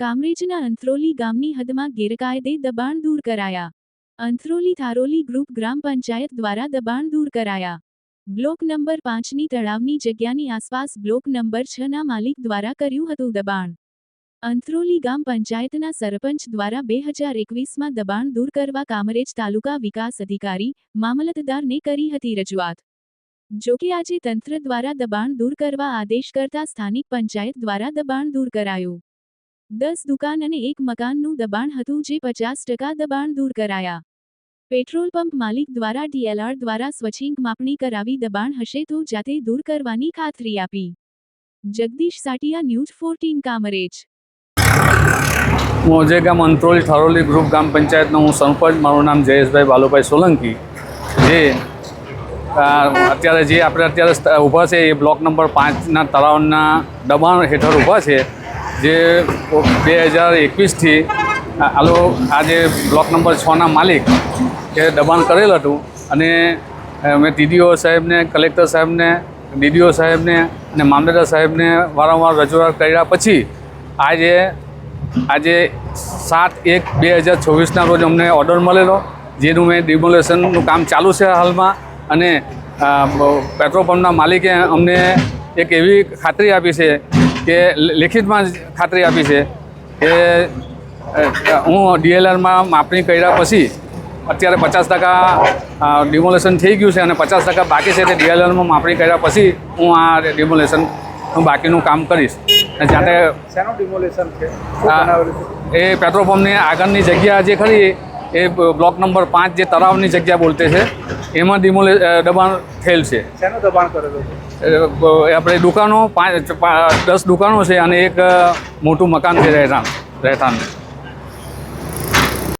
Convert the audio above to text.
કામરેજના અંથરોલી ગામની હદમાં ગેરકાયદે દબાણ દૂર કરાયા. અંથરોલી થારોલી ગ્રુપ ગ્રામ પંચાયત દ્વારા દબાણ દૂર કરાયા. બ્લોક નંબર પાંચની તળાવની જગ્યાની આસપાસ બ્લોક નંબર છના માલિક દ્વારા કર્યું હતું દબાણ. અંથરોલી ગામ પંચાયતના સરપંચ દ્વારા બે હજાર એકવીસમાં દબાણ દૂર કરવા કામરેજ તાલુકા વિકાસ અધિકારી મામલતદારને કરી હતી રજૂઆત. જોકે આજે તંત્ર દ્વારા દબાણ દૂર કરવા આદેશ કરતા સ્થાનિક પંચાયત દ્વારા દબાણ દૂર કરાયું. દસ દુકાન અને એક મકાનનું દબાણ હતું જે પચાસ ટકા દબાણ દૂર કરાયા. પેટ્રોલ પંપ માલિક દ્વારા ડીએલઆર દ્વારા સ્વચ્છિંગ માપણી કરાવી દબાણ હશે તો જાતે દૂર કરવાની ખાતરી આપી. Jagdish Satiya news fourteen, Kamrej. મોજે ગામ અંત્રોલી ઠારોલી ગ્રુપ ગ્રામ પંચાયતનો હું સરપંચ. મારું નામ જયેશભાઈ બાલુભાઈ સોલંકી. જે અત્યારે જે આપણે અત્યારે ઊભા છે એ બ્લોક નંબર પાંચના તળાવના દબાણ હેઠળ ઊભા છે. જે બે હજાર એકવીસથી આલો આ જે બ્લોક નંબર છના માલિક, એ દબાણ કરેલ હતું અને મેં ટીડીઓ સાહેબને, કલેક્ટર સાહેબને, ડીડીઓ સાહેબને અને મામલતદાર સાહેબને વારંવાર રજૂઆત કર્યા પછી આજે આજે સાત એક બે હજાર ચોવીસના રોજ અમને ઓર્ડર મળેલો, જેનું મેં ડિમોલેશનનું કામ ચાલુ છે હાલમાં અને પેટ્રોલ પંપના માલિકે અમને એક એવી ખાતરી આપી છે કે લેખિતમાં ખાતરી આપી છે કે હું ડીએલઆરમાં માપણી કર્યા પછી અત્યારે પચાસ ટકા ડિમોલેશન થઈ ગયું છે અને પચાસ ટકા બાકી છે તે ડીએલઆરમાં માપણી કર્યા પછી હું આ ડિમોલેશન બાકીનું કામ કરીશ. અને જ્યારે શેનું ડિમોલેશન છે? એ પેટ્રોલ પંપની આગળની જગ્યા જે ખરી એ બ્લોક નંબર પાંચ જે તળાવની જગ્યા બોલતે છે એમાં ડિમોલે દબાણ થયેલ છે. શેનું દબાણ કરેલું છે? આપણે દુકાનો પાંચ દસ દુકાનો છે અને એક મોટું મકાન છે રહેઠાણ રહેઠાણ